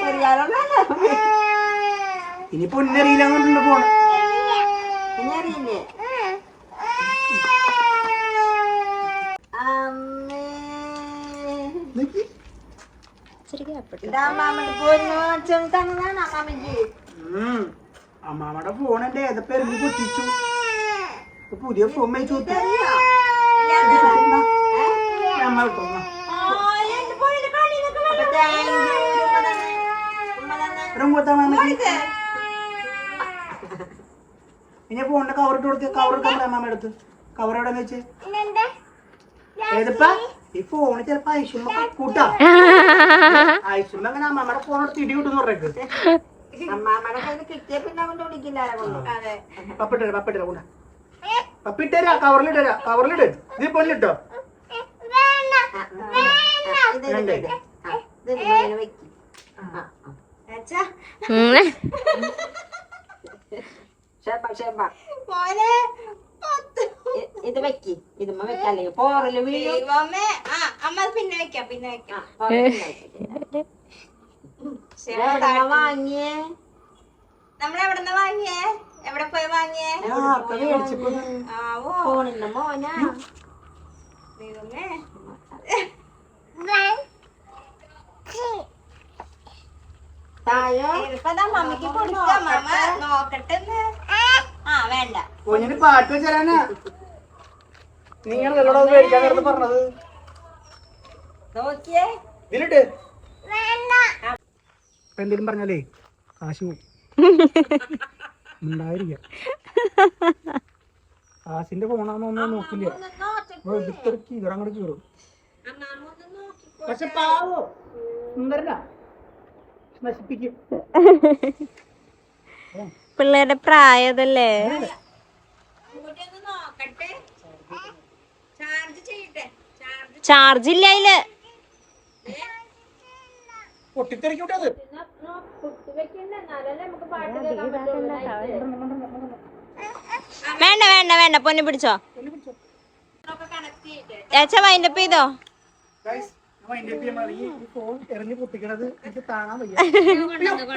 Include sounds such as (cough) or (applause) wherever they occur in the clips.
ചെറിയാളൊന്നല്ല ഒന്നറിയില്ല പൊന്നറിയില്ല കൊണ്ടുണ്ട് പോണം ഇനി അറിയില്ലേ. അമ്മാമ്മയുടെ ഫോൺ എന്റെ ഏതപ്പോ എറിഞ്ഞ് പൊട്ടിച്ചു. പുതിയ ഫോൺ മേടിച്ചു ഉമ്മ കൊടുത്താണ് ഇനി ഫോണിന്റെ കവർ ഇട്ട് കൊടുത്ത് കവർ ഇട്ടാ പറയാം മാമ എടുത്ത് കവർ എവിടെ വെച്ച്? ഏതപ്പാ? ഈ ഫോണ് ചിലപ്പോ ഐശ്വര്യ കൂട്ടാ. ഐശ്വര്യ അങ്ങനെ അമ്മമ്മയുടെ ഫോൺ എടുത്ത് ഇടി കിട്ടുന്നു പറഞ്ഞേക്ക്. അമ്മാമ്മയുടെ കയ്യിൽ കിട്ടിയ പിന്നെ വിളിക്കില്ല. പപ്പിട്ടരാ പപ്പിട്ടരാ കൂടാ പപ്പിട്ടരാ കവറിലിട്ടരാ കവറിലിട്ട് ഇത് പൊന്നിട്ടോ ഇത് വെക്ക്. ഷേബ ഷേബ ഇ- ഇത് വെക്കി. ഇതുമ്മ വെക്കല്ലേ പോറൽ വീഴും. അമ്മ പിന്നെ വെക്കാം പിന്നെ വെക്കാം. വാങ്ങിയേ? നമ്മളെവിടെന്ന് വാങ്ങിയേ? എവിടെ പോയി വാങ്ങിയേ? ഫോണിന്റെ മോനാ. ദൈവമേ. മമ്മിക്ക് കൊടുക്കാം മാമ നോക്കട്ടെ. ആ വേണ്ട. കുഞ്ഞിന് പാട്ട് വെച്ചാലാണ് നിങ്ങൾ നിങ്ങളോട് മേടിക്കാൻ നേരത്തെ പറഞ്ഞത്? നോക്കിയേ. ഇതിലിട്ട്. ഇപ്പൊ എന്തെങ്കിലും പറഞ്ഞാലേ കാശ് ഉണ്ടായിരിക്കാം കാശിന്റെ ഫോണാന്ന് ഒന്നും നോക്കില്ല. ഇവരങ്ങോട്ട് കീറും. പക്ഷെ പാവോ? സുന്ദരനാ. നശിപ്പിക്കും. (laughs) പിള്ളേരുടെ പ്രായതല്ലേ? ചാർജ് ചെയ്യട്ടെ. ചാർജ് ചാർജ് ഇല്ല അതിൽ പൊട്ടിത്തെറിക്കൂട്ടെ അത്. വേണ്ട വേണ്ട വേണ്ട. പൊന്നു പിടിച്ചോ. ഏച്ച വൈൻഡപ്പ് ചെയ്തോ? എറിഞ്ഞ് പൊട്ടിക്കണത് എനിക്ക് താങ്ങാൻ വയ്യ.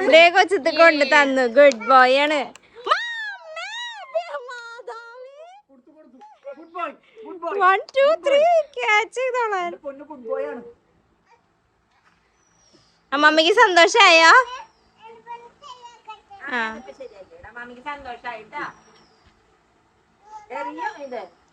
ദേ കൊച്ചത്ത് കൊണ്ട് തന്നു. ഗുഡ് ബോയ് ആണ്. Good boy good boy one two three catch ചെയ്തോളാൻ. പൊന്നു ഗുഡ് ബോയ് ആണ്. അമ്മമ്മക്ക് സന്തോഷായോ? ആ. ശരിയാക്കി മാമിക്ക് സന്തോഷായിട്ടാ. എറിയോ ഇത്?